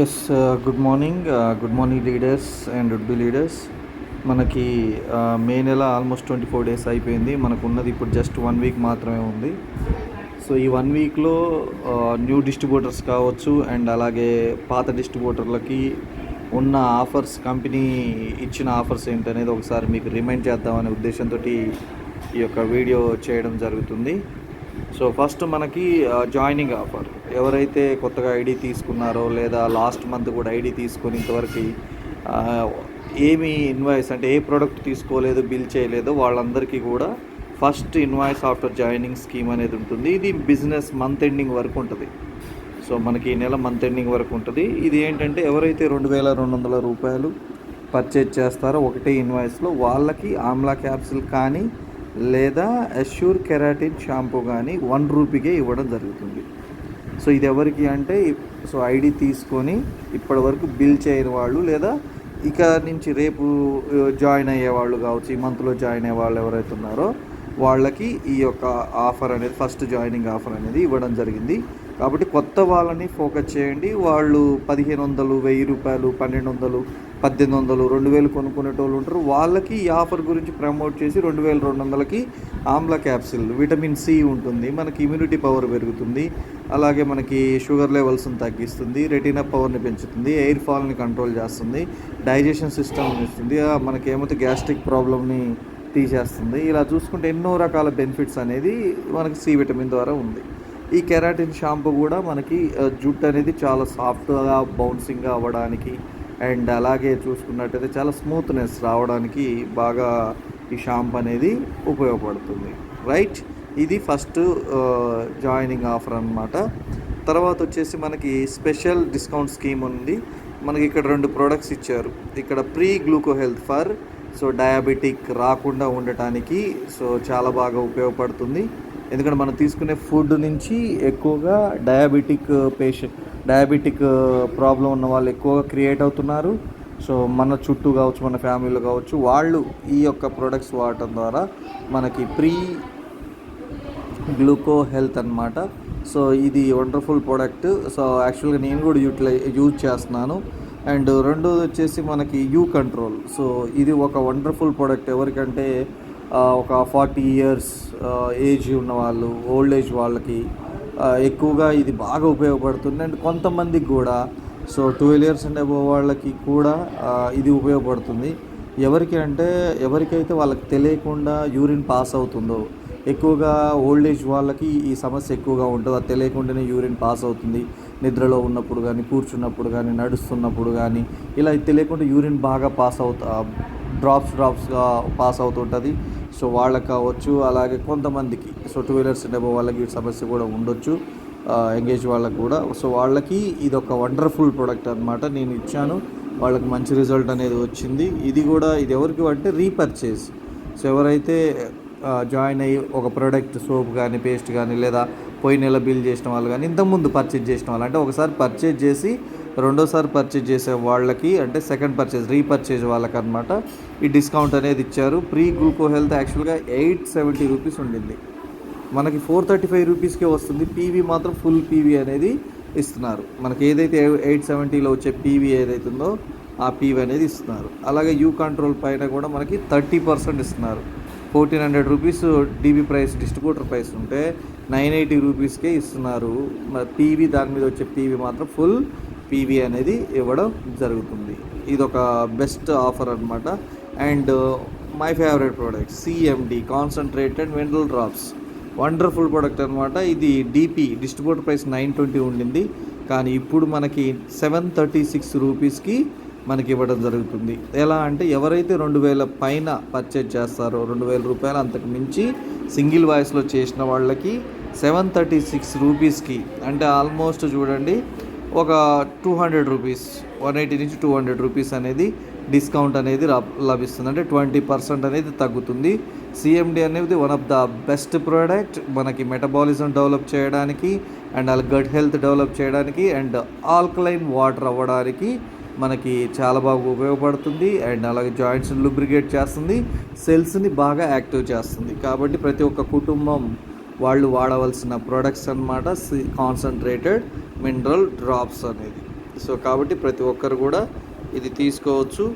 Yes good morning good morning leaders and would be leaders మనకి uh, May నెల almost twenty four days అయిపోయింది. మనకు ఉన్నది ఇప్పుడు జస్ట్ వన్ వీక్ మాత్రమే ఉంది. సో ఈ వన్ వీక్లో న్యూ డిస్ట్రిబ్యూటర్స్ కావచ్చు అండ్ అలాగే పాత డిస్ట్రిబ్యూటర్లకి ఉన్న ఆఫర్స్ కంపెనీ ఇచ్చిన ఆఫర్స్ ఏంటనేది ఒకసారి మీకు రిమైండ్ చేద్దామనే ఉద్దేశంతో ఈ యొక్క వీడియో చేయడం జరుగుతుంది. సో ఫస్ట్ మనకి జాయినింగ్ ఆఫర్. ఎవరైతే కొత్తగా ఐడి తీసుకున్నారో లేదా లాస్ట్ మంత్ కూడా ఐడి తీసుకొని ఇంతవరకు ఏమి ఇన్వాయిస్ అంటే ఏ ప్రోడక్ట్ తీసుకోలేదు బిల్ చేయలేదో వాళ్ళందరికీ కూడా first invoice after joining scheme అనేది ఉంటుంది. ఇది బిజినెస్ మంత్ ఎండింగ్ వరకు ఉంటుంది. సో మనకి ఈ నెల మంత్ ఎండింగ్ వరకు ఉంటుంది. ఇది ఏంటంటే ఎవరైతే రెండు వేల రెండు వందల రూపాయలు పర్చేజ్ చేస్తారో ఒకటే ఇన్వాయిస్లో వాళ్ళకి ఆమ్లా క్యాప్సిల్ కానీ లేదా అష్యూర్ కెరాటిన్ షాంపూ కానీ వన్ రూపీకే ఇవ్వడం జరుగుతుంది. సో ఇది ఎవరికి అంటే సో ఐడి తీసుకొని ఇప్పటి వరకు బిల్ చేయని వాళ్ళు లేదా ఇక నుంచి రేపు జాయిన్ అయ్యే వాళ్ళు కావచ్చు ఈ మంత్లో జాయిన్ అయ్యే వాళ్ళు ఎవరైతే ఉన్నారో వాళ్ళకి ఈ యొక్క ఆఫర్ అనేది ఫస్ట్ జాయినింగ్ ఆఫర్ అనేది ఇవ్వడం జరిగింది. కాబట్టి కొత్త వాళ్ళని ఫోకస్ చేయండి. వాళ్ళు పదిహేను వందలు వెయ్యి రూపాయలు పన్నెండు వందలు పద్దెనిమిది వందలు రెండు వేలు కొనుక్కునేటోళ్ళు ఉంటారు. వాళ్ళకి ఈ ఆఫర్ గురించి ప్రమోట్ చేసి రెండు వేల రెండు వందలకి ఆమ్లా క్యాప్సిల్ విటమిన్ సి ఉంటుంది. మనకి ఇమ్యూనిటీ పవర్ పెరుగుతుంది. అలాగే మనకి షుగర్ లెవెల్స్ని తగ్గిస్తుంది. రెటీనా పవర్ని పెంచుతుంది. ఎయిర్ ఫాల్ని కంట్రోల్ చేస్తుంది. డైజెషన్ సిస్టమ్ని ఇస్తుంది మనకి ఏమైతే గ్యాస్ట్రిక్ ప్రాబ్లమ్ని తీసేస్తుంది. ఇలా చూసుకుంటే ఎన్నో రకాల బెనిఫిట్స్ అనేది మనకి సి విటమిన్ ద్వారా ఉంది. ఈ కెరాటిన్ షాంపూ కూడా మనకి జుట్టు అనేది చాలా సాఫ్ట్గా బౌన్సింగ్గా అవ్వడానికి అండ్ అలాగే చూసుకున్నట్టయితే చాలా స్మూత్నెస్ రావడానికి బాగా ఈ షాంప్ అనేది ఉపయోగపడుతుంది. రైట్? ఇది ఫస్ట్ జాయినింగ్ ఆఫర్ అన్నమాట. తర్వాత వచ్చేసి మనకి స్పెషల్ డిస్కౌంట్ స్కీమ్ ఉంది. మనకి ఇక్కడ రెండు ప్రోడక్ట్స్ ఇచ్చారు. ఇక్కడ pre gluco health for so diabetic రాకుండా ఉండటానికి సో చాలా బాగా ఉపయోగపడుతుంది. ఎందుకంటే మనం తీసుకునే ఫుడ్ నుంచి ఎక్కువగా డయాబెటిక్ పేషెంట్ డయాబెటిక్ ప్రాబ్లం ఉన్న వాళ్ళు ఎక్కువగా క్రియేట్ అవుతున్నారు. సో మన చుట్టూ కావచ్చు మన ఫ్యామిలీలో కావచ్చు వాళ్ళు ఈ యొక్క ప్రొడక్ట్స్ వాడటం ద్వారా మనకి ప్రీ గ్లూకో హెల్త్ అన్నమాట. సో ఇది వండర్ఫుల్ ప్రోడక్ట్. సో యాక్చువల్గా నేను కూడా యూటిలై యూజ్ చేస్తున్నాను. అండ్ రెండోది వచ్చేసి మనకి యూ కంట్రోల్. సో ఇది ఒక వండర్ఫుల్ ప్రోడక్ట్. ఎవరికంటే ఒక ఫార్టీ ఇయర్స్ ఏజ్ ఉన్న వాళ్ళు ఓల్డ్ ఏజ్ వాళ్ళకి ఎక్కువగా ఇది బాగా ఉపయోగపడుతుంది. అండ్ కొంతమందికి కూడా so twelve years and above వాళ్ళకి కూడా ఇది ఉపయోగపడుతుంది. ఎవరికి అంటే ఎవరికైతే వాళ్ళకి తెలియకుండా యూరిన్ పాస్ అవుతుందో ఎక్కువగా ఓల్డ్ ఏజ్ వాళ్ళకి ఈ సమస్య ఎక్కువగా ఉంటుంది. అది తెలియకుండానే యూరిన్ పాస్ అవుతుంది. నిద్రలో ఉన్నప్పుడు కానీ కూర్చున్నప్పుడు కానీ నడుస్తున్నప్పుడు కానీ ఇలా తెలియకుండా యూరిన్ బాగా పాస్ అవుతా డ్రాప్స్ డ్రాప్స్గా పాస్ అవుతుంటుంది. సో వాళ్ళకి కావచ్చు అలాగే కొంతమందికి. సో టూ వీలర్స్ డెబో వాళ్ళకి సమస్య కూడా ఉండొచ్చు ఎంగేజ్ వాళ్ళకి కూడా. సో వాళ్ళకి ఇది ఒక వండర్ఫుల్ ప్రోడక్ట్ అనమాట నేను ఇచ్చాను వాళ్ళకి మంచి రిజల్ట్ అనేది వచ్చింది. ఇది కూడా ఇది ఎవరికి అంటే రీపర్చేజ్ సో ఎవరైతే జాయిన్ అయ్యి ఒక ప్రోడక్ట్ సోప్ కానీ పేస్ట్ కానీ లేదా పోయిన నెల బిల్ చేసిన వాళ్ళు కానీ ఇంతకుముందు పర్చేజ్ చేసిన వాళ్ళు. అంటే ఒకసారి పర్చేజ్ చేసి రెండోసారి పర్చేజ్ చేసే వాళ్ళకి అంటే సెకండ్ పర్చేజ్ రీపర్చేజ్ వాళ్ళకి అనమాట ఈ డిస్కౌంట్ అనేది ఇచ్చారు. ప్రీ గ్లూకో హెల్త్ యాక్చువల్గా ఎయిట్ సెవెంటీ రూపీస్ ఉండింది. మనకి ఫోర్ థర్టీ ఫైవ్ రూపీస్కే వస్తుంది. పీవీ మాత్రం ఫుల్ పీవీ అనేది ఇస్తున్నారు. మనకి ఏదైతే ఎయిట్ సెవెంటీలో వచ్చే పీవీ ఏదైతే ఉందో ఆ పీవీ అనేది ఇస్తున్నారు. అలాగే యూ కంట్రోల్ పైన కూడా మనకి థర్టీ పర్సెంట్ ఇస్తున్నారు. Fourteen hundred rupees DP price distributor price ఉంటే నైన్ ఎయిటీ రూపీస్కే ఇస్తున్నారు. పీవీ దాని మీద వచ్చే పీవీ మాత్రం ఫుల్ పీవీ అనేది ఇవ్వడం జరుగుతుంది. Uh, ఇది ఒక బెస్ట్ ఆఫర్ అనమాట and my favourite product CMD concentrated mineral drops wonderful product అనమాట ఇది DP distributor price nine twenty ఉండింది. కానీ ఇప్పుడు మనకి సెవెన్ థర్టీ సిక్స్ రూపీస్కి మనకి ఇవ్వడం జరుగుతుంది. ఎలా అంటే ఎవరైతే రెండు వేల పైన పర్చేజ్ చేస్తారో రెండు వేల రూపాయలు అంతకు మించి సింగిల్ వాయిస్లో చేసిన వాళ్ళకి సెవెన్ థర్టీ సిక్స్ రూపీస్కి అంటే ఆల్మోస్ట్ చూడండి ఒక two hundred rupees one eighty నుంచి టూ హండ్రెడ్ రూపీస్ అనేది డిస్కౌంట్ అనేది లభిస్తుంది. అంటే ట్వంటీ పర్సెంట్ అనేది తగ్గుతుంది. సిఎండి అనేది one of the best product మనకి మెటబాలిజం డెవలప్ చేయడానికి అండ్ అలా గట్ హెల్త్ డెవలప్ చేయడానికి అండ్ ఆల్కలైన్ వాటర్ అవ్వడానికి మనకి చాలా బాగా ఉపయోగపడుతుంది. అండ్ అలాగే జాయింట్స్ని లూబ్రికేట్ చేస్తుంది. సెల్స్ని బాగా యాక్టివ్ చేస్తుంది. కాబట్టి ప్రతి ఒక్క కుటుంబం వాళ్ళు వాడవలసిన ప్రొడక్ట్స్ అనమాట కాన్సన్ట్రేటెడ్ మినరల్ డ్రాప్స్ అనేది. సో కాబట్టి ప్రతి ఒక్కరు కూడా ఇది తీసుకోవచ్చు.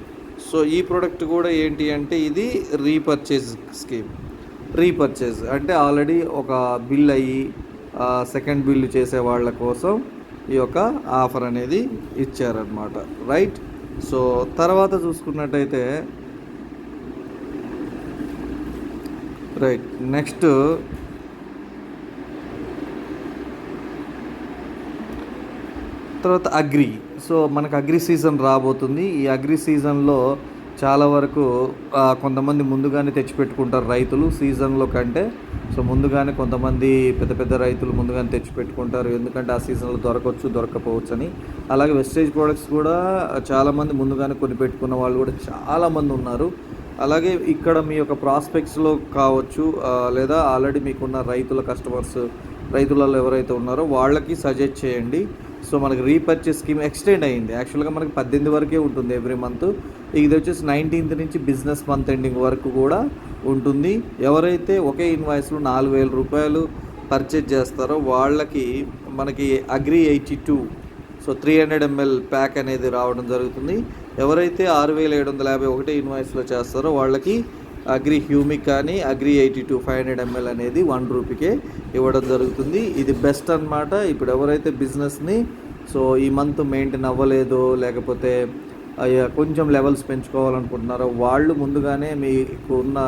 సో ఈ ప్రోడక్ట్ కూడా ఏంటి అంటే ఇది రీపర్చేజ్ స్కీమ్ రీపర్చేజ్ అంటే ఆల్రెడీ ఒక బిల్ అయ్యి సెకండ్ బిల్లు చేసే వాళ్ళ కోసం ఈ యొక్క ఆఫర్ అనేది ఇచ్చారనమాట రైట్ సో తర్వాత చూసుకున్నట్టయితే రైట్ నెక్స్ట్ తర్వాత అగ్రి. సో మనకు అగ్రి సీజన్ రాబోతుంది. ఈ అగ్రి సీజన్లో చాలా వరకు కొంతమంది ముందుగానే తెచ్చిపెట్టుకుంటారు రైతులు సీజన్లో కంటే. సో ముందుగానే కొంతమంది పెద్ద పెద్ద రైతులు ముందుగానే తెచ్చిపెట్టుకుంటారు. ఎందుకంటే ఆ సీజన్లో దొరకవచ్చు దొరకపోవచ్చు అని అలాగే వెస్టేజ్ ప్రోడక్ట్స్ కూడా చాలామంది ముందుగానే కొని పెట్టుకున్న వాళ్ళు కూడా చాలామంది ఉన్నారు. అలాగే ఇక్కడ మీ యొక్క ప్రాస్పెక్ట్స్లో కావచ్చు లేదా ఆల్రెడీ మీకున్న రైతుల కస్టమర్స్ రైతులలో ఎవరైతే ఉన్నారో వాళ్ళకి సజెస్ట్ చేయండి. సో మనకి రీపర్చేస్ స్కీమ్ ఎక్స్టెండ్ అయ్యింది. యాక్చువల్గా మనకి పద్దెనిమిది వరకే ఉంటుంది ఎవ్రీ మంత్. ఇది వచ్చేసి నైన్టీన్త్ నుంచి బిజినెస్ మంత్ ఎండింగ్ వరకు కూడా ఉంటుంది. ఎవరైతే ఒకే ఇన్వాయిస్లో నాలుగు వేల రూపాయలు పర్చేజ్ చేస్తారో వాళ్ళకి మనకి agri eighty two so three hundred ML pack అనేది రావడం జరుగుతుంది. ఎవరైతే ఆరు వేల ఏడు వందల యాభై ఒకటి ఇన్వాయిస్లో చేస్తారో వాళ్ళకి అగ్రి హ్యూమిక్ కానీ agri eighty two five hundred ML అనేది వన్ రూపీకే ఇవ్వడం జరుగుతుంది. ఇది బెస్ట్ అన్నమాట. ఇప్పుడు ఎవరైతే బిజినెస్ని సో ఈ మంత్ మెయింటైన్ అవ్వలేదు లేకపోతే కొంచెం లెవెల్స్ పెంచుకోవాలనుకుంటున్నారో వాళ్ళు ముందుగానే మీకు ఉన్న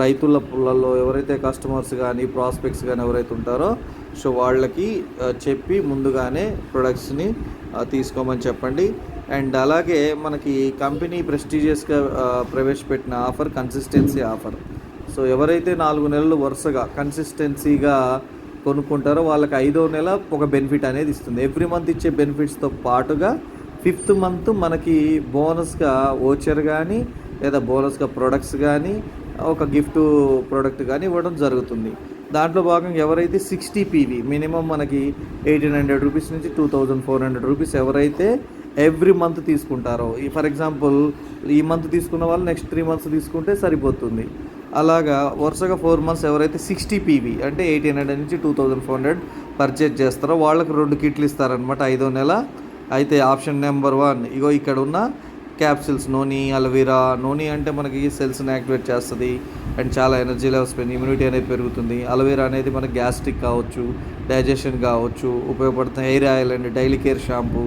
రైతుల పుల్లలో ఎవరైతే కస్టమర్స్ కానీ ప్రాస్పెక్ట్స్ కానీ ఎవరైతే ఉంటారో సో వాళ్ళకి చెప్పి ముందుగానే ప్రొడక్ట్స్ని తీసుకోమని చెప్పండి. అండ్ అలాగే మనకి కంపెనీ ప్రెస్టీజియస్గా ప్రవేశపెట్టిన ఆఫర్ కన్సిస్టెన్సీ ఆఫర్. సో ఎవరైతే నాలుగు నెలలు వరుసగా కన్సిస్టెన్సీగా కొనుక్కుంటారో వాళ్ళకి ఐదో నెల ఒక బెనిఫిట్ అనేది ఇస్తుంది. ఎవ్రీ మంత్ ఇచ్చే బెనిఫిట్స్తో పాటుగా ఫిఫ్త్ మంత్ మనకి బోనస్గా ఓచర్ కానీ లేదా బోనస్గా ప్రొడక్ట్స్ కానీ ఒక గిఫ్ట్ ప్రోడక్ట్ కానీ ఇవ్వడం జరుగుతుంది. దాంట్లో భాగంగా ఎవరైతే సిక్స్టీ పీవీ మినిమం మనకి ఎయిటీన్ హండ్రెడ్ రూపీస్ నుంచి two thousand four hundred rupees ఎవరైతే ఎవ్రీ మంత్ తీసుకుంటారో. ఈ ఫర్ ఎగ్జాంపుల్ ఈ మంత్ తీసుకున్న వాళ్ళు నెక్స్ట్ త్రీ మంత్స్ తీసుకుంటే సరిపోతుంది. అలాగా వరుసగా ఫోర్ మంత్స్ ఎవరైతే సిక్స్టీ పీవీ అంటే ఎయిటీన్ హండ్రెడ్ నుంచి two thousand four hundred purchase చేస్తారో వాళ్ళకి రెండు కిట్లు ఇస్తారనమాట ఐదో నెల. అయితే ఆప్షన్ నెంబర్ వన్ ఇగో ఇక్కడ ఉన్న క్యాప్సిల్స్ నోని అలవీరా. నోని అంటే మనకి సెల్స్ని యాక్టివేట్ చేస్తుంది అండ్ చాలా ఎనర్జీ లెవెల్స్ పెరిగి ఇమ్యూనిటీ అనేది పెరుగుతుంది. అలవీరా అనేది మనకి గ్యాస్ట్రిక్ కావచ్చు డైజెషన్ కావచ్చు ఉపయోగపడుతుంది hair oil and daily care shampoo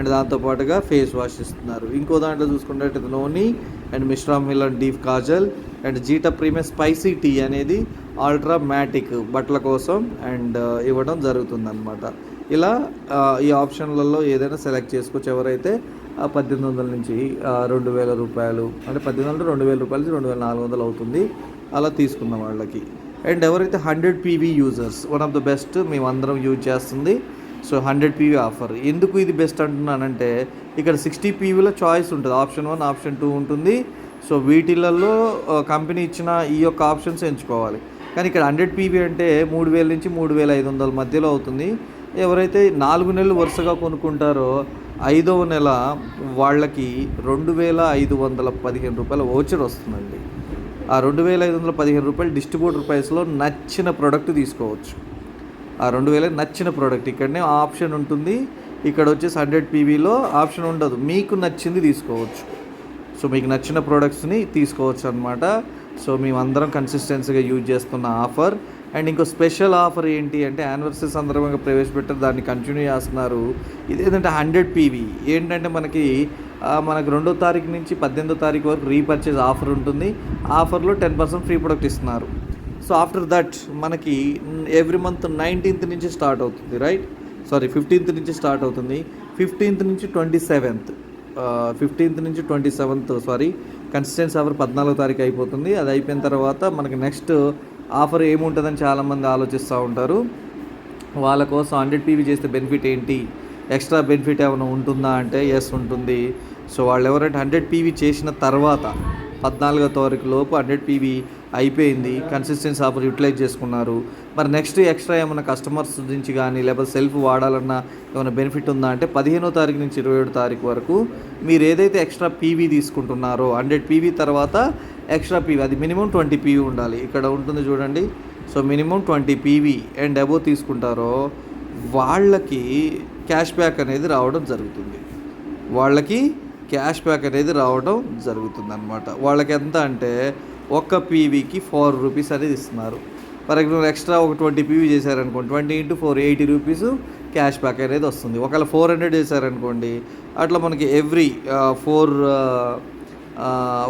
and దాంతోపాటుగా ఫేస్ వాష్ ఇస్తున్నారు. ఇంకో దాంట్లో చూసుకుంటే నోని అండ్ మిశ్రా melon deep kajal and zeta premium spicy tea అనేది ఆల్ట్రా మ్యాటిక్ బట్టల కోసం అండ్ ఇవ్వడం జరుగుతుందన్నమాట. ఇలా ఈ ఆప్షన్లలో ఏదైనా సెలెక్ట్ చేసుకోవచ్చు ఎవరైతే పద్దెనిమిది వందల నుంచి రెండు వేల రూపాయలు అంటే పద్దెనిమిది వందల రెండు వేల రూపాయల నుంచి రెండు వేల నాలుగు వందలు అవుతుంది. అలా తీసుకున్న వాళ్ళకి. అండ్ ఎవరైతే hundred PV users one of the best మేమందరం యూజ్ చేస్తుంది. So hundred PV offer. ఎందుకు ఇది బెస్ట్ అంటున్నానంటే ఇక్కడ సిక్స్టీ పీవీలో చాయిస్ ఉంటుంది. ఆప్షన్ వన్ ఆప్షన్ టూ ఉంటుంది. సో వీటిలలో కంపెనీ ఇచ్చిన ఈ యొక్క ఆప్షన్స్ ఎంచుకోవాలి. కానీ ఇక్కడ హండ్రెడ్ పీవీ అంటే మూడు వేల నుంచి మూడు వేల ఐదు వందల మధ్యలో అవుతుంది. ఎవరైతే నాలుగు నెలలు వరుసగా కొనుక్కుంటారో ఐదవ నెల వాళ్ళకి రెండు వేల ఐదు వందల పదిహేను రూపాయల ఓచర్ వస్తుందండి. ఆ రెండు వేల ఐదు వందల పదిహేను రూపాయలు డిస్ట్రిబ్యూటర్ ప్రైస్లో నచ్చిన ప్రోడక్ట్ తీసుకోవచ్చు. ఆ రెండు వేల నచ్చిన ప్రోడక్ట్ ఇక్కడనే ఆప్షన్ ఉంటుంది. ఇక్కడ వచ్చేసి హండ్రెడ్ పీవీలో ఆప్షన్ ఉండదు. మీకు నచ్చింది తీసుకోవచ్చు. సో మీకు నచ్చిన ప్రోడక్ట్స్ని తీసుకోవచ్చు అనమాట సో మేమందరం కన్సిస్టెన్సీగా యూజ్ చేస్తున్న ఆఫర్ అండ్ ఇంకో స్పెషల్ ఆఫర్ ఏంటి అంటే యానివర్సరీ సందర్భంగా ప్రవేశపెట్టారు దాన్ని కంటిన్యూ చేస్తున్నారు. ఇది ఏంటంటే హండ్రెడ్ పీవీ. ఏంటంటే మనకి మనకు రెండో తారీఖు నుంచి పద్దెనిమిదో తారీఖు వరకు రీపర్చేజ్ ఆఫర్ ఉంటుంది. ఆఫర్లో టెన్ పర్సెంట్ ఫ్రీ ప్రొడక్ట్ ఇస్తున్నారు. సో ఆఫ్టర్ దట్ మనకి ఎవ్రీ మంత్ నైన్టీన్త్ నుంచి స్టార్ట్ అవుతుంది రైట్? సారీ ఫిఫ్టీన్త్ నుంచి స్టార్ట్ అవుతుంది. ఫిఫ్టీన్త్ నుంచి ట్వంటీ సెవెంత్ ఫిఫ్టీన్త్ నుంచి twenty seventh sorry consistence offer పద్నాలుగో తారీఖు అయిపోతుంది. అది అయిపోయిన తర్వాత మనకి నెక్స్ట్ ఆఫర్ ఏముంటుందని చాలామంది ఆలోచిస్తూ ఉంటారు. వాళ్ళ కోసం హండ్రెడ్ పీవీ చేస్తే బెనిఫిట్ ఏంటి? ఎక్స్ట్రా బెనిఫిట్ ఏమైనా ఉంటుందా అంటే ఎస్ ఉంటుంది. సో వాళ్ళు ఎవరైనా హండ్రెడ్ పీవీ చేసిన తర్వాత పద్నాలుగో తారీఖు లోపు హండ్రెడ్ పీవీ అయిపోయింది కన్సిస్టెన్సీ ఆఫర్ యూటిలైజ్ చేసుకున్నారు. మరి నెక్స్ట్ ఎక్స్ట్రా ఏమైనా కస్టమర్స్ నుంచి కానీ లేకపోతే సెల్ఫ్ వాడాలన్నా ఏమైనా బెనిఫిట్ ఉందా అంటే పదిహేనో తారీఖు నుంచి ఇరవై ఏడు తారీఖు వరకు మీరు ఏదైతే ఎక్స్ట్రా పీవీ తీసుకుంటున్నారో హండ్రెడ్ పీవీ తర్వాత ఎక్స్ట్రా పీవీ అది మినిమం ట్వంటీ పీవీ ఉండాలి. ఇక్కడ ఉంటుంది చూడండి. So minimum twenty PV and above తీసుకుంటారో వాళ్ళకి క్యాష్ బ్యాక్ అనేది రావడం జరుగుతుంది. వాళ్ళకి క్యాష్ బ్యాక్ అనేది రావడం జరుగుతుంది అనమాట వాళ్ళకి ఎంత అంటే ఒక్క పీవీకి ఫోర్ రూపీస్ అనేది ఇస్తున్నారు. ఫర్ ఎగ్జాంపుల్ ఎక్స్ట్రా ఒక ట్వంటీ పీవీ చేశారనుకోండి twenty into four eighty rupees cash back అనేది వస్తుంది. ఒకవేళ ఫోర్ హండ్రెడ్ చేశారనుకోండి అట్లా మనకి ఎవ్రీ ఫోర్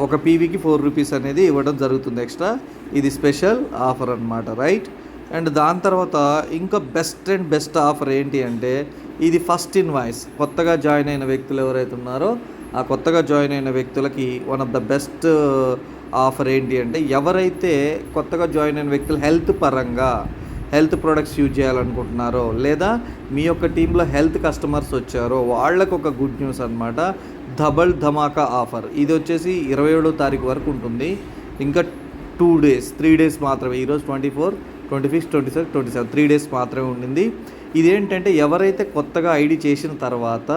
ఒక పీవీకి ఫోర్ రూపీస్ అనేది ఇవ్వడం జరుగుతుంది ఎక్స్ట్రా. ఇది స్పెషల్ ఆఫర్ అనమాట రైట్? అండ్ దాని తర్వాత ఇంకా బెస్ట్ అండ్ బెస్ట్ ఆఫర్ ఏంటి అంటే ఇది ఫస్ట్ ఇన్వాయిస్. కొత్తగా జాయిన్ అయిన వ్యక్తులు ఎవరైతే ఉన్నారో ఆ కొత్తగా జాయిన్ అయిన వ్యక్తులకి one of the best offer ఏంటి అంటే ఎవరైతే కొత్తగా జాయిన్ అయిన వ్యక్తులు హెల్త్ పరంగా హెల్త్ ప్రొడక్ట్స్ యూజ్ చేయాలనుకుంటున్నారో లేదా మీ యొక్క టీంలో హెల్త్ కస్టమర్స్ వచ్చారో వాళ్ళకు ఒక గుడ్ న్యూస్ అనమాట డబల్ ధమాకా ఆఫర్. ఇది వచ్చేసి ఇరవై ఏడో తారీఖు వరకు ఉంటుంది. ఇంకా టూ డేస్ త్రీ డేస్ మాత్రమే. ఈరోజు twenty four twenty six twenty seven twenty seven. Three days మాత్రమే ఉండింది. ఇదేంటంటే ఎవరైతే కొత్తగా ఐడి చేసిన తర్వాత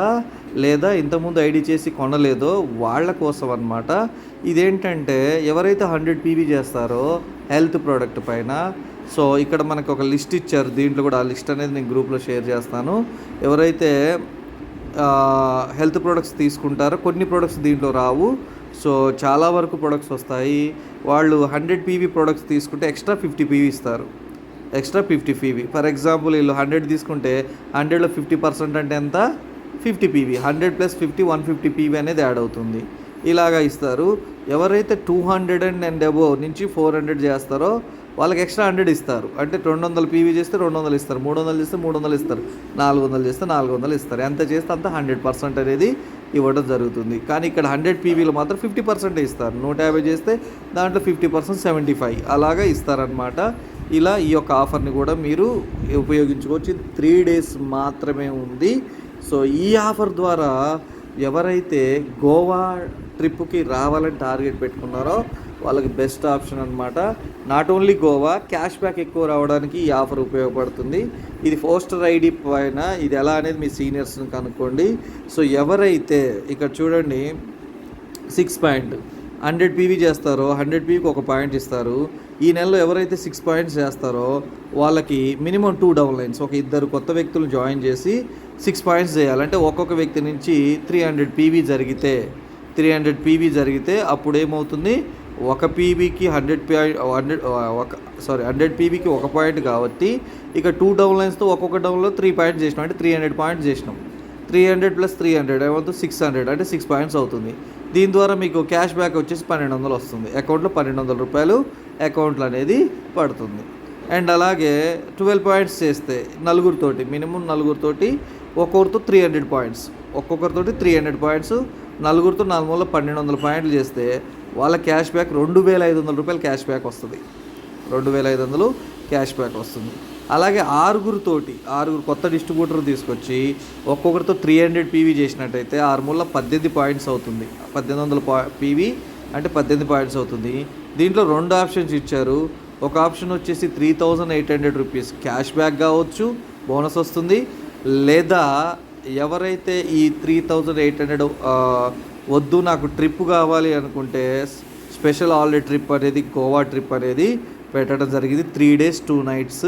లేదా ఇంతకుముందు ఐడి చేసి కొనలేదో వాళ్ళ కోసం అనమాట ఇదేంటంటే ఎవరైతే హండ్రెడ్ పీవీ చేస్తారో హెల్త్ ప్రోడక్ట్ పైన సో ఇక్కడ మనకు ఒక లిస్ట్ ఇచ్చారు. దీంట్లో కూడా ఆ లిస్ట్ అనేది నేను గ్రూప్లో షేర్ చేస్తాను. ఎవరైతే హెల్త్ ప్రొడక్ట్స్ తీసుకుంటారో కొన్ని ప్రొడక్ట్స్ దీంట్లో రావు. సో చాలా వరకు ప్రొడక్ట్స్ వస్తాయి. వాళ్ళు హండ్రెడ్ పీవీ ప్రొడక్ట్స్ తీసుకుంటే ఎక్స్ట్రా ఫిఫ్టీ పీవీ ఇస్తారు. Extra fifty PV. For example వీళ్ళు హండ్రెడ్ తీసుకుంటే హండ్రెడ్లో ఫిఫ్టీ పర్సెంట్ అంటే ఎంత? Fifty PV hundred plus fifty one fifty PV అనేది యాడ్ అవుతుంది. ఇలాగా ఇస్తారు. ఎవరైతే two hundred and and above నుంచి ఫోర్ హండ్రెడ్ చేస్తారో వాళ్ళకి ఎక్స్ట్రా హండ్రెడ్ ఇస్తారు. అంటే రెండు వందలు పీవీ చేస్తే రెండు వందలు ఇస్తారు. మూడు వందలు చేస్తే మూడు వందలు ఇస్తారు. నాలుగు వందలు చేస్తే నాలుగు వందలు ఇస్తారు. ఎంత చేస్తే అంత హండ్రెడ్ పర్సెంట్ అనేది ఇవ్వడం జరుగుతుంది. కానీ ఇక్కడ హండ్రెడ్ పీవీలో మాత్రం ఫిఫ్టీ పర్సెంట్ ఇస్తారు. నూట యాభై చేస్తే దాంట్లో ఫిఫ్టీ పర్సెంట్ సెవెంటీ ఫైవ్. అలాగా ఇస్తారనమాట ఇలా ఈ యొక్క ఆఫర్ని కూడా మీరు ఉపయోగించుకోవచ్చు. త్రీ డేస్ మాత్రమే ఉంది. సో ఈ ఆఫర్ ద్వారా ఎవరైతే గోవా ట్రిప్కి రావాలని టార్గెట్ పెట్టుకున్నారో వాళ్ళకి బెస్ట్ ఆప్షన్ అనమాట not only Goa cash back ఎక్కువ రావడానికి ఈ ఆఫర్ ఉపయోగపడుతుంది. ఇది పోస్టర్ ఐడి పైన ఇది ఎలా అనేది మీ సీనియర్స్ని కనుక్కోండి. సో ఎవరైతే ఇక్కడ చూడండి సిక్స్ పాయింట్ హండ్రెడ్ పీవీ చేస్తారో హండ్రెడ్ పీవీకి ఒక పాయింట్ ఇస్తారు. ఈ నెలలో ఎవరైతే సిక్స్ పాయింట్స్ చేస్తారో వాళ్ళకి మినిమం టూ డబుల్ లైన్స్ ఒక ఇద్దరు కొత్త వ్యక్తులు జాయిన్ చేసి సిక్స్ పాయింట్స్ చేయాలంటే ఒక్కొక్క వ్యక్తి నుంచి త్రీ హండ్రెడ్ పీవీ జరిగితే త్రీ హండ్రెడ్ పీవీ జరిగితే అప్పుడు ఏమవుతుంది ఒక పీవీకి హండ్రెడ్ పాయింట్ హండ్రెడ్ ఒక సారీ హండ్రెడ్ పీవీకి ఒక పాయింట్ కాబట్టి ఇక టూ డబుల్ లైన్స్తో ఒక్కొక్క డబుల్లో త్రీ పాయింట్స్ చేసినాం. అంటే త్రీ హండ్రెడ్ పాయింట్స్ చేసినాం. Three hundred plus three hundred ఏమవుతుంది? సిక్స్ హండ్రెడ్ అంటే సిక్స్ పాయింట్స్ అవుతుంది. దీని ద్వారా మీకు క్యాష్ బ్యాక్ వచ్చేసి పన్నెండు వందలు వస్తుంది. అకౌంట్లో పన్నెండు వందల రూపాయలు అకౌంట్లు అనేది పడుతుంది. అండ్ అలాగే ట్వెల్వ్ పాయింట్స్ చేస్తే నలుగురితోటి మినిమం నలుగురితోటి ఒక్కొక్కరితో త్రీ హండ్రెడ్ పాయింట్స్. ఒక్కొక్కరితోటి త్రీ హండ్రెడ్ పాయింట్స్ నలుగురితో నాలుగు వందల పన్నెండు వందల పాయింట్లు చేస్తే వాళ్ళ క్యాష్ బ్యాక్ రెండు వేల ఐదు వందల రూపాయలు క్యాష్ బ్యాక్ వస్తుంది. రెండు వేల ఐదు వందలు క్యాష్ బ్యాక్ వస్తుంది. అలాగే ఆరుగురితోటి ఆరుగురు కొత్త డిస్ట్రిబ్యూటర్ తీసుకొచ్చి ఒక్కొక్కరితో త్రీ హండ్రెడ్ పీవీ చేసినట్టయితే ఆరు మూల పద్దెనిమిది పాయింట్స్ అవుతుంది. పద్దెనిమిది వందల పా పీవీ అంటే పద్దెనిమిది పాయింట్స్ అవుతుంది. దీంట్లో రెండు ఆప్షన్స్ ఇచ్చారు. ఒక ఆప్షన్ వచ్చేసి three thousand eight hundred rupees. Cash back కావచ్చు బోనస్ వస్తుంది. లేదా ఎవరైతే ఈ త్రీ థౌజండ్ ఎయిట్ హండ్రెడ్ వద్దు నాకు ట్రిప్ కావాలి అనుకుంటే స్పెషల్ హాలిడే ట్రిప్ అనేది గోవా ట్రిప్ అనేది పెట్టడం జరిగింది. Three days two nights.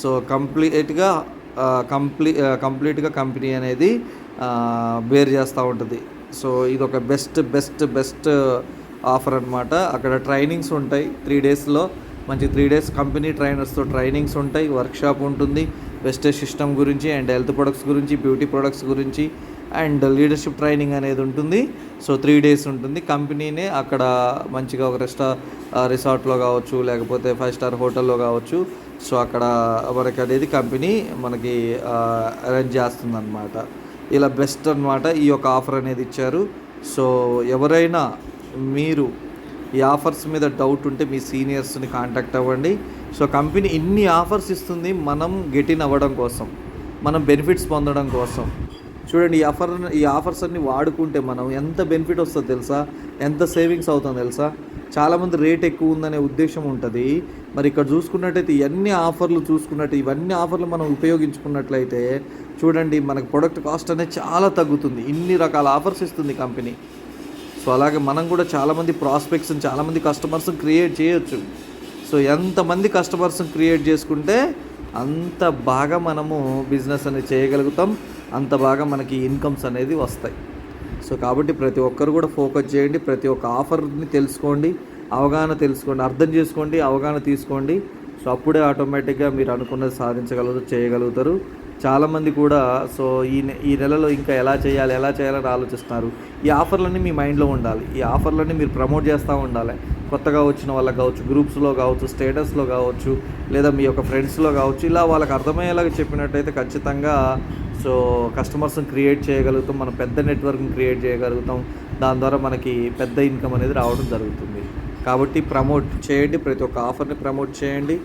So కంప్లీట్గా కంప్లీ కంప్లీట్గా కంపెనీ అనేది బేర్ చేస్తూ ఉంటుంది. సో ఇది ఒక బెస్ట్ బెస్ట్ బెస్ట్ ఆఫర్ అనమాట అక్కడ ట్రైనింగ్స్ ఉంటాయి. త్రీ డేస్లో మంచి త్రీ డేస్ కంపెనీ ట్రైనర్స్తో ట్రైనింగ్స్ ఉంటాయి. వర్క్షాప్ ఉంటుంది. వెస్టేజ్ సిస్టమ్ గురించి అండ్ హెల్త్ ప్రొడక్ట్స్ గురించి బ్యూటీ ప్రొడక్ట్స్ గురించి అండ్ లీడర్షిప్ ట్రైనింగ్ అనేది ఉంటుంది. సో త్రీ డేస్ ఉంటుంది. కంపెనీనే అక్కడ మంచిగా ఒక రెస్టా రిసార్ట్లో కావచ్చు లేకపోతే ఫైవ్ స్టార్ హోటల్లో కావచ్చు. సో అక్కడ మనకి అనేది కంపెనీ మనకి అరేంజ్ చేస్తుంది అనమాట ఇలా బెస్ట్ అనమాట ఈ యొక్క ఆఫర్ అనేది ఇచ్చారు. సో ఎవరైనా మీరు ఈ ఆఫర్స్ మీద డౌట్ ఉంటే మీ సీనియర్స్ని కాంటాక్ట్ అవ్వండి. సో కంపెనీ ఇన్ని ఆఫర్స్ ఇస్తుంది మనం గెటిన్ అవ్వడం కోసం మనం బెనిఫిట్స్ పొందడం కోసం. చూడండి ఈ ఆఫర్ ఈ ఆఫర్స్ అన్ని వాడుకుంటే మనం ఎంత బెనిఫిట్ వస్తుందో తెలుసా? ఎంత సేవింగ్స్ అవుతుందో తెలుసా? చాలామంది రేట్ ఎక్కువ ఉందనే ఉద్దేశం ఉంటుంది. మరి ఇక్కడ చూసుకున్నట్టయితే ఇవన్నీ ఆఫర్లు చూసుకున్నట్టు ఇవన్నీ ఆఫర్లు మనం ఉపయోగించుకున్నట్లయితే చూడండి మనకు ప్రొడక్ట్ కాస్ట్ అనేది చాలా తగ్గుతుంది. ఇన్ని రకాల ఆఫర్స్ ఇస్తుంది కంపెనీ. సో అలాగే మనం కూడా చాలామంది ప్రాస్పెక్ట్స్ చాలామంది కస్టమర్స్ క్రియేట్ చేయొచ్చు. సో ఎంతమంది కస్టమర్స్ క్రియేట్ చేసుకుంటే అంత బాగా మనము బిజినెస్ అనేది చేయగలుగుతాం అంత బాగా మనకి ఇన్కమ్స్ అనేది వస్తాయి. సో కాబట్టి ప్రతి ఒక్కరు కూడా ఫోకస్ చేయండి ప్రతి ఒక్క ఆఫర్ని తెలుసుకోండి అవగాహన తెలుసుకోండి అర్థం చేసుకోండి అవగాహన తీసుకోండి. సో అప్పుడే ఆటోమేటిక్గా మీరు అనుకున్నది సాధించగలుగుతారు చేయగలుగుతారు. చాలామంది కూడా సో ఈ నె ఈ నెలలో ఇంకా ఎలా చేయాలి ఎలా చేయాలని ఆలోచిస్తున్నారు. ఈ ఆఫర్లన్నీ మీ మైండ్లో ఉండాలి. ఈ ఆఫర్లన్నీ మీరు ప్రమోట్ చేస్తూ ఉండాలి. కొత్తగా వచ్చిన వాళ్ళకి కావచ్చు గ్రూప్స్లో కావచ్చు స్టేటస్లో కావచ్చు లేదా మీ యొక్క ఫ్రెండ్స్లో కావచ్చు ఇలా వాళ్ళకి అర్థమయ్యేలాగా చెప్పినట్టయితే ఖచ్చితంగా సో కస్టమర్స్ని క్రియేట్ చేయగలుగుతాం. మనం పెద్ద నెట్వర్క్ని క్రియేట్ చేయగలుగుతాం. దాని ద్వారా మనకి పెద్ద ఇన్కమ్ అనేది రావడం జరుగుతుంది. కాబట్టి ప్రమోట్ చేయండి. ప్రతి ఒక్క ఆఫర్ని ప్రమోట్ చేయండి.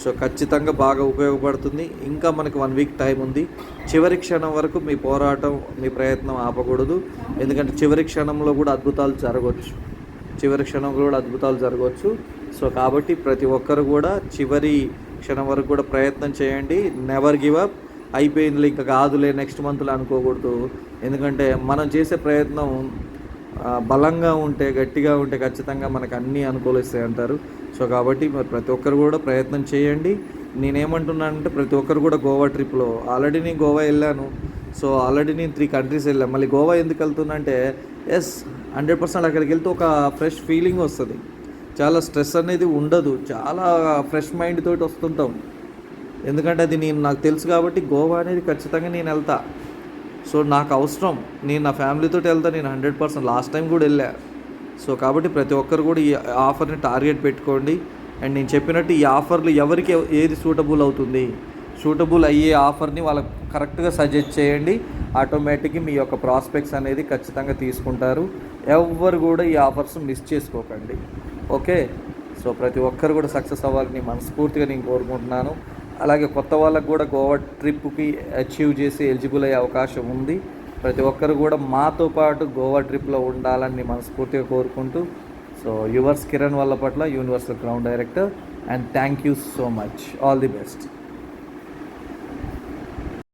సో ఖచ్చితంగా బాగా ఉపయోగపడుతుంది. ఇంకా మనకు వన్ వీక్ టైం ఉంది. చివరి క్షణం వరకు మీ పోరాటం మీ ప్రయత్నం ఆపకూడదు. ఎందుకంటే చివరి క్షణంలో కూడా అద్భుతాలు జరగవచ్చు చివరి క్షణంలో కూడా అద్భుతాలు జరగవచ్చు సో కాబట్టి ప్రతి ఒక్కరు కూడా చివరి క్షణం వరకు కూడా ప్రయత్నం చేయండి. నెవర్ గివ్ అప్ అయిపోయింది ఇంకా కాదులే నెక్స్ట్ మంత్లో అనుకోకూడదు. ఎందుకంటే మనం చేసే ప్రయత్నం బలంగా ఉంటే గట్టిగా ఉంటే ఖచ్చితంగా మనకు అన్నీ అనుకూలిస్తాయి అంటారు సో కాబట్టి మరి ప్రతి ఒక్కరు కూడా ప్రయత్నం చేయండి. నేనేమంటున్నానంటే ప్రతి ఒక్కరు కూడా గోవా ట్రిప్లో ఆల్రెడీ నేను గోవా వెళ్ళాను. సో ఆల్రెడీ నేను త్రీ కంట్రీస్ వెళ్ళాను మళ్ళీ గోవా ఎందుకు వెళ్తుందంటే ఎస్ హండ్రెడ్ పర్సెంట్ అక్కడికి వెళ్తే ఒక ఫ్రెష్ ఫీలింగ్ వస్తుంది. చాలా స్ట్రెస్ అనేది ఉండదు. చాలా ఫ్రెష్ మైండ్ తోటి వస్తుంటాం. ఎందుకంటే అది నేను నాకు తెలుసు కాబట్టి గోవా అనేది ఖచ్చితంగా నేను వెళ్తా. సో నాకు అవసరం. నేను నా ఫ్యామిలీతో వెళ్తా. నేను హండ్రెడ్ పర్సెంట్. లాస్ట్ టైం కూడా వెళ్ళా. సో కాబట్టి ప్రతి ఒక్కరు కూడా ఈ ఆఫర్ని టార్గెట్ పెట్టుకోండి. అండ్ నేను చెప్పినట్టు ఈ ఆఫర్లు ఎవరికి ఏది సూటబుల్ అవుతుంది సూటబుల్ అయ్యే ఆఫర్ని వాళ్ళకి కరెక్ట్గా సజెస్ట్ చేయండి. ఆటోమేటిక్గా మీ యొక్క ప్రాస్పెక్ట్స్ అనేది ఖచ్చితంగా తీసుకుంటారు. ఎవ్వరు కూడా ఈ ఆఫర్స్ మిస్ చేసుకోకండి. ఓకే? సో ప్రతి ఒక్కరు కూడా సక్సెస్ అవ్వాలని మనస్ఫూర్తిగా నేను కోరుకుంటున్నాను. అలాగే కొత్త వాళ్ళకు కూడా గోవా ట్రిప్కి అచీవ్ చేసి ఎలిజిబుల్ అయ్యే అవకాశం ఉంది. ప్రతి ఒక్కరు కూడా మాతో పాటు గోవా ట్రిప్లో ఉండాలని మనస్ఫూర్తిగా కోరుకుంటూ సో యువర్స్ కిరణ్ వాళ్ళ పట్ల universal ground director and thank you so much. All the best.